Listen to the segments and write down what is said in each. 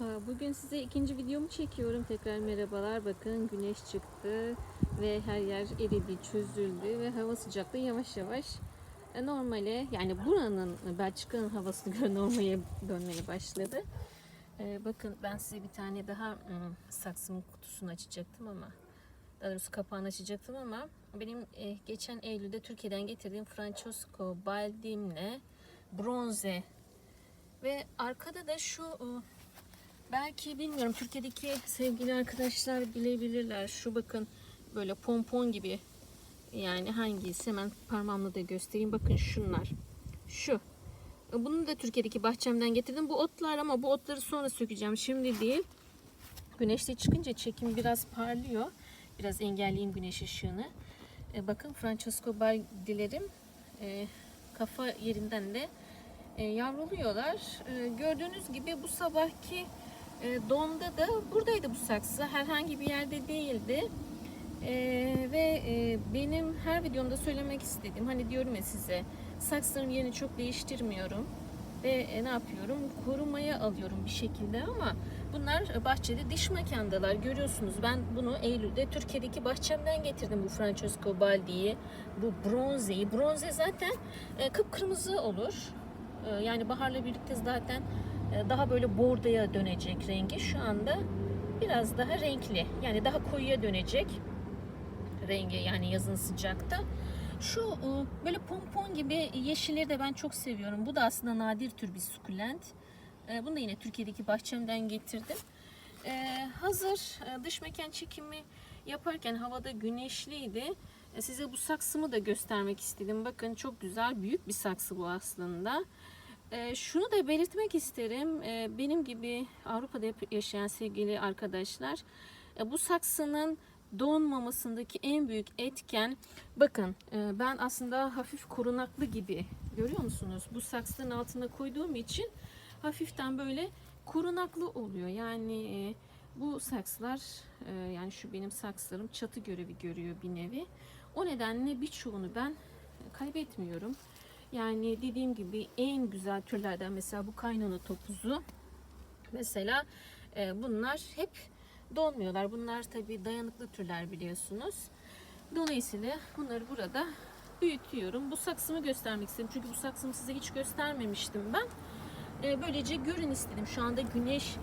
Bugün size ikinci videomu çekiyorum. Tekrar merhabalar. Bakın güneş çıktı ve her yer eridi, çözüldü ve hava sıcaklığı yavaş yavaş e, normale yani buranın Belçika'nın havasına göre normale dönmeye başladı. E, bakın ben size bir tane daha ım, saksımın kutusunu açacaktım ama daha doğrusu kapağını açacaktım ama benim e, geçen Eylül'de Türkiye'den getirdiğim Francesco Baldim'le bronze ve arkada da şu belki bilmiyorum Türkiye'deki sevgili arkadaşlar bilebilirler. Şu bakın böyle pompon gibi yani hangisi hemen parmağımla da göstereyim. Bakın şunlar. Şu. Bunu da Türkiye'deki bahçemden getirdim. Bu otlar ama bu otları sonra sökeceğim. Şimdi değil. Güneşte çıkınca çekim biraz parlıyor. Biraz engelleyeyim güneş ışığını. E, bakın Francesco Baldi'lerim e, kafa yerinden de e, yavruluyorlar. Gördüğünüz gibi bu sabahki e, donda da buradaydı bu saksı. Herhangi bir yerde değildi. E, ve e, benim her videomda söylemek istediğim hani diyorum ya size saksıların yerini çok değiştirmiyorum ve e, ne yapıyorum korumaya alıyorum bir şekilde ama bunlar bahçede dış mekandalar görüyorsunuz ben bunu Eylül'de Türkiye'deki bahçemden getirdim bu Francesco Baldi'yi bu bronzeyi bronze zaten e, kıpkırmızı olur e, yani baharla birlikte zaten e, daha böyle bordoya dönecek rengi şu anda biraz daha renkli yani daha koyuya dönecek rengi yani yazın sıcakta. Şu e, böyle pompon gibi yeşilleri de ben çok seviyorum. Bu da aslında nadir tür bir sukulent. E, Bunu da yine Türkiye'deki bahçemden getirdim. E, Hazır dış mekan çekimi yaparken havada güneşliydi. Size bu saksımı da göstermek istedim. Bakın çok güzel büyük bir saksı bu aslında. E, Şunu da belirtmek isterim. E, Benim gibi Avrupa'da yaşayan sevgili arkadaşlar e, bu saksının donmamasındaki en büyük etken bakın e, ben aslında hafif korunaklı gibi görüyor musunuz? Bu saksının altına koyduğum için hafiften böyle korunaklı oluyor. Yani e, bu saksılar e, yani şu benim saksılarım çatı görevi görüyor bir nevi. O nedenle birçoğunu ben kaybetmiyorum. Yani dediğim gibi en güzel türlerden mesela bu kaynana topuzu mesela e, bunlar hep donmuyorlar. Bunlar tabi dayanıklı türler biliyorsunuz. Dolayısıyla bunları burada büyütüyorum. Bu saksımı göstermek istedim. Çünkü bu saksımı size hiç göstermemiştim ben. E, böylece görün istedim. Şu anda güneş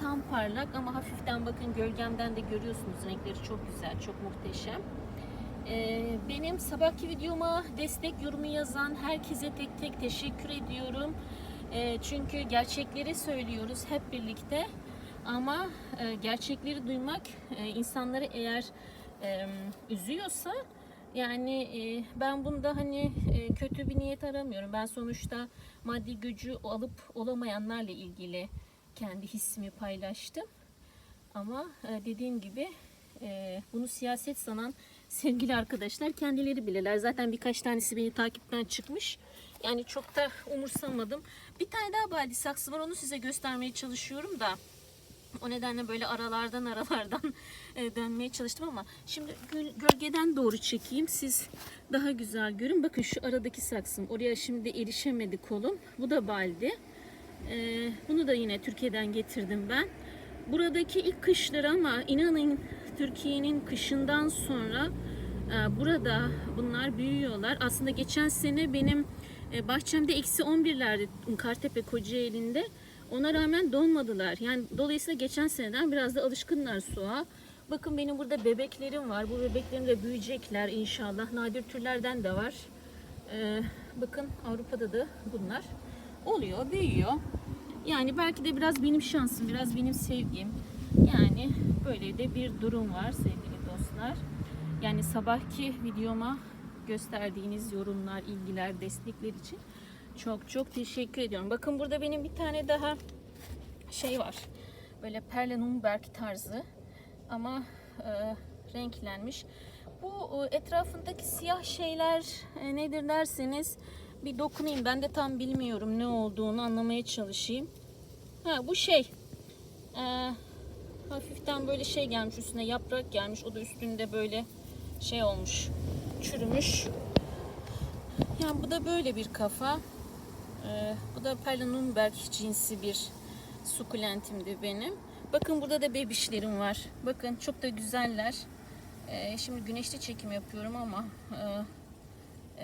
tam parlak ama hafiften bakın gölgemden de görüyorsunuz. Renkleri çok güzel, çok muhteşem. E, benim sabahki videoma destek yorumu yazan herkese tek tek teşekkür ediyorum. E, çünkü gerçekleri söylüyoruz hep birlikte. Ama e, gerçekleri duymak e, insanları eğer e, üzüyorsa yani ben bunda hani kötü bir niyet aramıyorum. Ben sonuçta maddi gücü alıp olamayanlarla ilgili kendi hissimi paylaştım. Ama dediğim gibi bunu siyaset sanan sevgili arkadaşlar kendileri bilirler. Zaten birkaç tanesi beni takipten çıkmış. Yani çok da umursamadım. Bir tane daha baldi saksı var. Onu size göstermeye çalışıyorum da. O nedenle böyle aralardan aralardan e, dönmeye çalıştım ama şimdi göl- gölgeden doğru çekeyim. Siz daha güzel görün. Bakın şu aradaki saksım. Oraya şimdi erişemedi kolum. Bu da baldi. E, bunu da yine Türkiye'den getirdim ben. Buradaki ilk kışları ama inanın Türkiye'nin kışından sonra e, burada bunlar büyüyorlar. Aslında geçen sene benim e, bahçemde eksi 11'lerdi Kartepe Kocaeli'nde. Ona rağmen donmadılar. Yani dolayısıyla geçen seneden biraz da alışkınlar suğa. Bakın benim burada bebeklerim var. Bu bebeklerim de büyüyecekler inşallah. Nadir türlerden de var. Ee, bakın Avrupa'da da bunlar oluyor, büyüyor. Yani belki de biraz benim şansım, biraz benim sevgim. Yani böyle de bir durum var sevgili dostlar. Yani sabahki videoma gösterdiğiniz yorumlar, ilgiler, destekler için çok çok teşekkür ediyorum. Bakın burada benim bir tane daha şey var. Böyle Perle Nürnberg tarzı ama e, renklenmiş. Bu e, etrafındaki siyah şeyler e, nedir derseniz bir dokunayım. Ben de tam bilmiyorum ne olduğunu anlamaya çalışayım. Ha bu şey. E, hafiften böyle şey gelmiş üstüne yaprak gelmiş. O da üstünde böyle şey olmuş. Çürümüş. Yani bu da böyle bir kafa. Ee, bu da Perla Nürnberg cinsi bir sukulentimdi benim. Bakın burada da bebişlerim var. Bakın çok da güzeller. Ee, şimdi güneşli çekim yapıyorum ama e,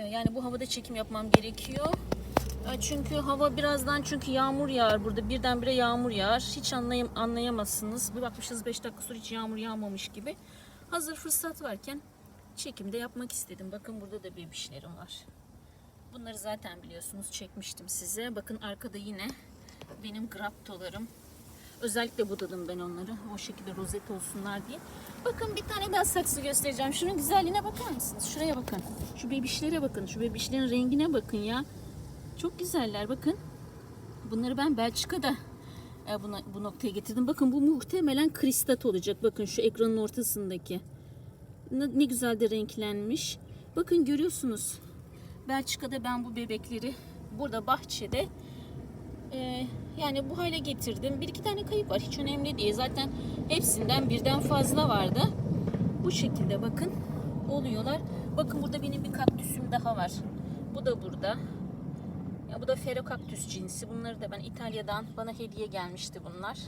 e, yani bu havada çekim yapmam gerekiyor. Çünkü hava birazdan çünkü yağmur yağar burada. Birdenbire yağmur yağar. Hiç anlayam anlayamazsınız. Bir bakmışız 5 dakika sonra hiç yağmur yağmamış gibi. Hazır fırsat varken çekimde yapmak istedim. Bakın burada da bebişlerim var. Bunları zaten biliyorsunuz çekmiştim size. Bakın arkada yine benim graptolarım. Özellikle budadım ben onları. O şekilde rozet olsunlar diye. Bakın bir tane daha saksı göstereceğim. Şunun güzelliğine bakar mısınız? Şuraya bakın. Şu bebişlere bakın. Şu bebişlerin rengine bakın ya. Çok güzeller bakın. Bunları ben Belçika'da e, buna, bu noktaya getirdim. Bakın bu muhtemelen kristat olacak. Bakın şu ekranın ortasındaki. Ne, ne güzel de renklenmiş. Bakın görüyorsunuz. Belçika'da ben bu bebekleri burada bahçede e, yani bu hale getirdim. Bir iki tane kayıp var. Hiç önemli değil. Zaten hepsinden birden fazla vardı. Bu şekilde bakın oluyorlar. Bakın burada benim bir kaktüsüm daha var. Bu da burada. Bu da ferokaktüs cinsi. Bunları da ben İtalya'dan bana hediye gelmişti bunlar.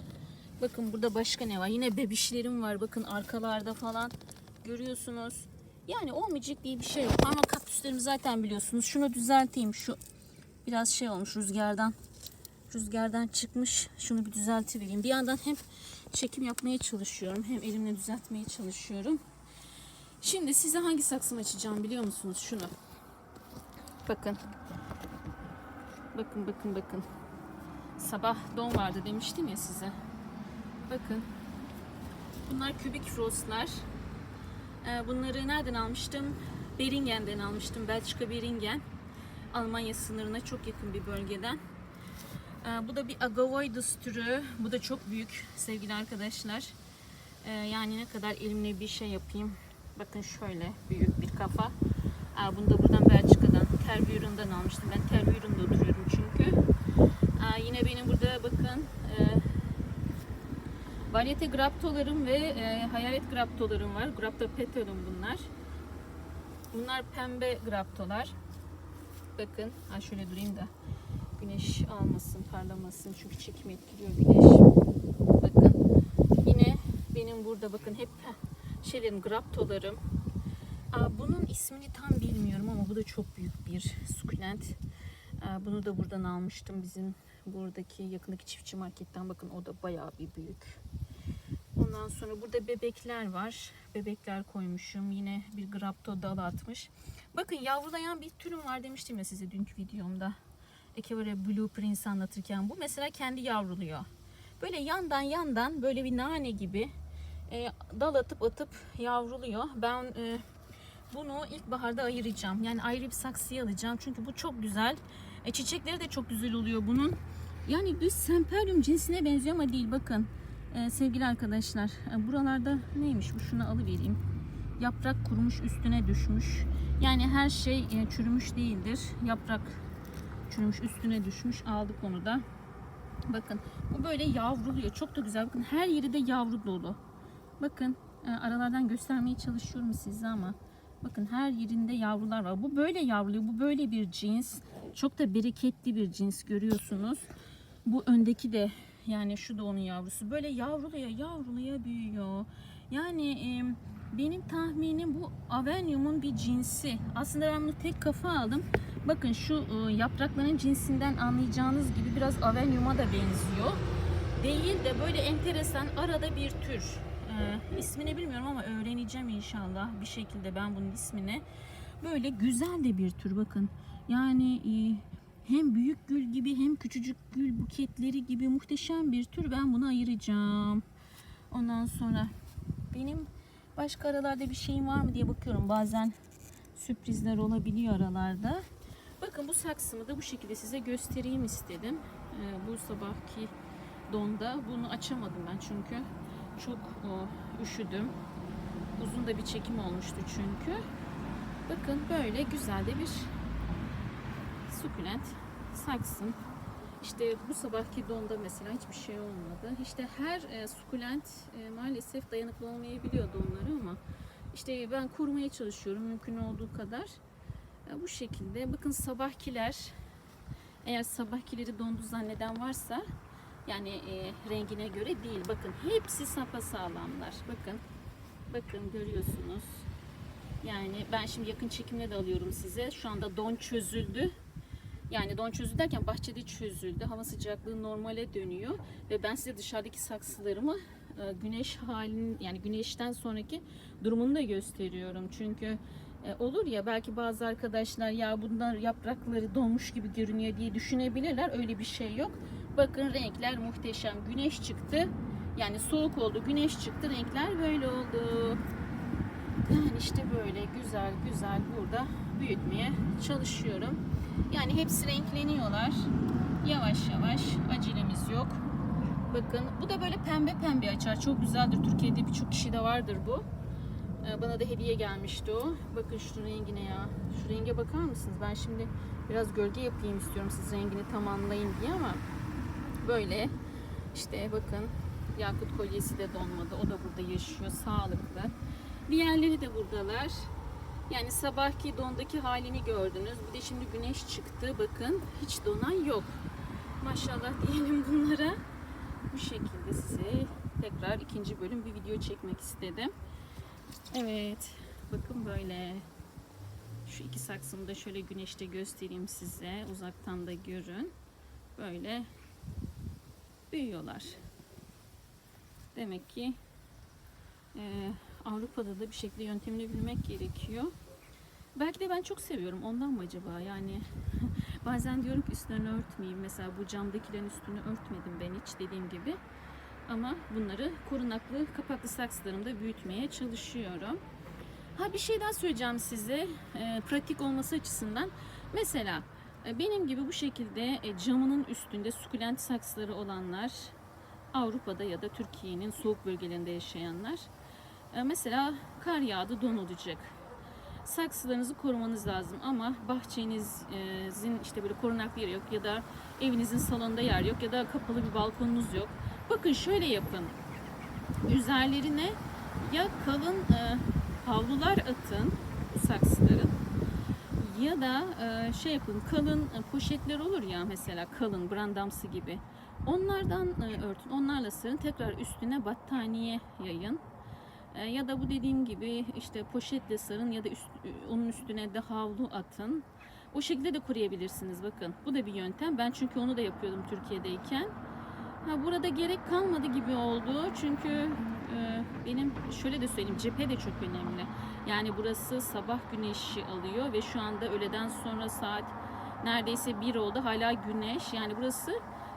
Bakın burada başka ne var? Yine bebişlerim var. Bakın arkalarda falan görüyorsunuz. Yani olmayacak diye bir şey yok. Ama kaktüslerimi zaten biliyorsunuz. Şunu düzelteyim. Şu biraz şey olmuş rüzgardan. Rüzgardan çıkmış. Şunu bir düzeltivereyim. Bir yandan hem çekim yapmaya çalışıyorum. Hem elimle düzeltmeye çalışıyorum. Şimdi size hangi saksımı açacağım biliyor musunuz? Şunu. Bakın. Bakın bakın bakın. Sabah don vardı demiştim ya size. Bakın. Bunlar kübik frostlar. Ee, Bunları nereden almıştım? Beringen'den almıştım. Belçika Beringen. Almanya sınırına çok yakın bir bölgeden. Ee, Bu da bir Agavoides türü. Bu da çok büyük sevgili arkadaşlar. Ee, Yani ne kadar elimle bir şey yapayım. Bakın şöyle büyük bir kafa. Aa, Bunu da buradan Belçika'dan, Tervuren'dan almıştım. Ben Tervuren'da oturuyorum çünkü. Aa, Yine benim burada bakın e, Varyete graptolarım ve e, hayalet graptolarım var. Grapto petalum bunlar. Bunlar pembe graptolar. Bakın, ha şöyle durayım da güneş almasın, parlamasın çünkü çekim etkiliyor güneş. Bakın, yine benim burada bakın hep şeylerim graptolarım. Bunun ismini tam bilmiyorum ama bu da çok büyük bir sukulent. Bunu da buradan almıştım bizim buradaki yakındaki çiftçi marketten. Bakın o da bayağı bir büyük. Ondan sonra burada bebekler var. Bebekler koymuşum. Yine bir grapto dal atmış. Bakın yavrulayan bir türüm var demiştim ya size dünkü videomda. Ekevere Blue Prince anlatırken bu mesela kendi yavruluyor. Böyle yandan yandan böyle bir nane gibi e, dal atıp atıp yavruluyor. Ben e, bunu ilkbaharda ayıracağım. Yani ayrı bir saksıya alacağım. Çünkü bu çok güzel. E, çiçekleri de çok güzel oluyor bunun. Yani bir semperyum cinsine benziyor ama değil. Bakın e, sevgili arkadaşlar. e, buralarda neymiş bu? Şunu alıvereyim. Yaprak kurumuş üstüne düşmüş. Yani her şey e, çürümüş değildir. Yaprak çürümüş üstüne düşmüş. Aldık onu da. Bakın bu böyle yavruluyor. Çok da güzel. Bakın her yeri de yavru dolu. Bakın e, aralardan göstermeye çalışıyorum size ama bakın her yerinde yavrular var. Bu böyle yavruluyor. Bu böyle bir cins. Çok da bereketli bir cins görüyorsunuz. Bu öndeki de yani şu da onun yavrusu. Böyle yavruluyor, yavruluyor, büyüyor. Yani e, benim tahminim bu avenyumun bir cinsi. Aslında ben bunu tek kafa aldım. Bakın şu e, yaprakların cinsinden anlayacağınız gibi biraz avenyuma da benziyor. Değil de böyle enteresan arada bir tür. E, ismini bilmiyorum ama öğreneceğim inşallah bir şekilde ben bunun ismini. Böyle güzel de bir tür bakın. Yani e, hem büyük gül gibi hem küçücük gül buketleri gibi muhteşem bir tür. Ben bunu ayıracağım. Ondan sonra benim başka aralarda bir şeyim var mı diye bakıyorum. Bazen sürprizler olabiliyor aralarda. Bakın bu saksımı da bu şekilde size göstereyim istedim. Ee, bu sabahki donda bunu açamadım ben çünkü çok o, üşüdüm. Uzun da bir çekim olmuştu çünkü. Bakın böyle güzel de bir sukulent saksım. İşte bu sabahki donda mesela hiçbir şey olmadı. İşte her e, sukulent e, maalesef dayanıklı olmayabiliyor donlara ama işte ben kurmaya çalışıyorum mümkün olduğu kadar. E, bu şekilde. Bakın sabahkiler eğer sabahkileri dondu zanneden varsa Yani e, rengine göre değil. Bakın hepsi sapasağlamlar. Bakın. Bakın görüyorsunuz. Yani ben şimdi yakın çekimle de alıyorum size. Şu anda don çözüldü. Yani don çözüldü derken bahçede çözüldü. Hava sıcaklığı normale dönüyor. Ve ben size dışarıdaki saksılarımı e, güneş halinin yani güneşten sonraki durumunu da gösteriyorum. Çünkü e, olur ya belki bazı arkadaşlar ya bunlar yaprakları donmuş gibi görünüyor diye düşünebilirler. Öyle bir şey yok. Bakın renkler muhteşem. Güneş çıktı. Yani soğuk oldu, güneş çıktı. Renkler böyle oldu. Yani işte böyle güzel güzel burada büyütmeye çalışıyorum. Yani hepsi renkleniyorlar. Yavaş yavaş acelemiz yok. Bakın bu da böyle pembe pembe açar. Çok güzeldir. Türkiye'de birçok kişi de vardır bu. Ee, Bana da hediye gelmişti o. Bakın şu rengine ya. Şu renge bakar mısınız? Ben şimdi biraz gölge yapayım istiyorum siz rengini tamamlayın diye ama böyle işte bakın yakut kolyesi de donmadı. O da burada yaşıyor. Sağlıklı. Diğerleri de buradalar. Yani sabahki dondaki halini gördünüz. Bir de şimdi güneş çıktı. Bakın hiç donan yok. Maşallah diyelim bunlara. Bu şekilde size tekrar ikinci bölüm bir video çekmek istedim. Evet. Bakın böyle. Şu iki saksımı da şöyle güneşte göstereyim size. Uzaktan da görün. Böyle büyüyorlar. Demek ki e, Avrupa'da da bir şekilde yöntemini bilmek gerekiyor. Belki de ben çok seviyorum. Ondan mı acaba? Yani bazen diyorum ki üstlerini örtmeyeyim. Mesela bu camdakilerin üstünü örtmedim ben hiç dediğim gibi. Ama bunları korunaklı kapaklı saksılarımda büyütmeye çalışıyorum. Ha bir şey daha söyleyeceğim size. E, pratik olması açısından. Mesela benim gibi bu şekilde e, camının üstünde sukulent saksıları olanlar Avrupa'da ya da Türkiye'nin soğuk bölgelerinde yaşayanlar e, mesela kar yağdı don olacak. Saksılarınızı korumanız lazım ama bahçenizin işte böyle korunaklı yeri yok ya da evinizin salonunda yer yok ya da kapalı bir balkonunuz yok. Bakın şöyle yapın. Üzerlerine ya kalın e, havlular atın saksıların ya da e, şey yapın kalın e, poşetler olur ya mesela kalın brandamsı gibi. Onlardan e, örtün. Onlarla sarın. Tekrar üstüne battaniye yayın. E, ya da bu dediğim gibi işte poşetle sarın ya da üst, onun üstüne de havlu atın. O şekilde de koruyabilirsiniz bakın. Bu da bir yöntem. Ben çünkü onu da yapıyordum Türkiye'deyken. Ha, burada gerek kalmadı gibi oldu. Çünkü e, benim şöyle de söyleyeyim cephe de çok önemli. Yani burası sabah güneşi alıyor ve şu anda öğleden sonra saat neredeyse 1 oldu. Hala güneş. Yani burası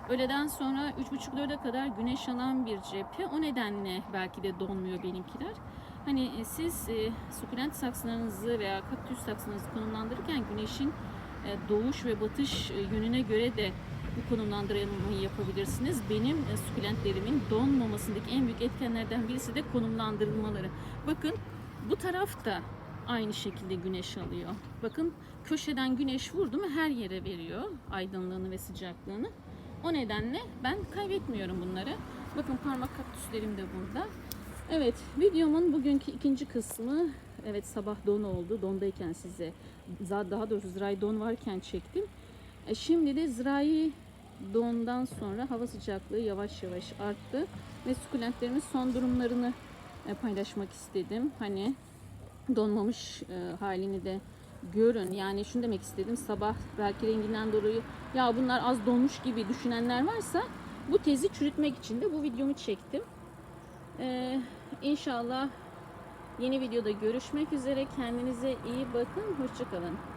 öğleden sonra 3.30-4'e kadar güneş alan bir cephe. O nedenle belki de donmuyor benimkiler. Hani e, siz e, sukulent saksılarınızı veya kaktüs saksılarınızı konumlandırırken güneşin e, doğuş ve batış e, yönüne göre de bu konumlandırmayı yapabilirsiniz. Benim e, sukulentlerimin donmamasındaki en büyük etkenlerden birisi de konumlandırılmaları. Bakın bu taraf da aynı şekilde güneş alıyor. Bakın köşeden güneş vurdu mu her yere veriyor aydınlığını ve sıcaklığını. O nedenle ben kaybetmiyorum bunları. Bakın parmak kaktüslerim de burada. Evet videomun bugünkü ikinci kısmı evet sabah don oldu. Dondayken size daha doğrusu zirai don varken çektim. E, Şimdi de zirai dondan sonra hava sıcaklığı yavaş yavaş arttı ve sukulentlerimin son durumlarını e, paylaşmak istedim. Hani donmamış e, halini de görün. Yani şunu demek istedim. Sabah belki renginden dolayı ya bunlar az donmuş gibi düşünenler varsa bu tezi çürütmek için de bu videomu çektim. Ee, inşallah yeni videoda görüşmek üzere. Kendinize iyi bakın. Hoşçakalın.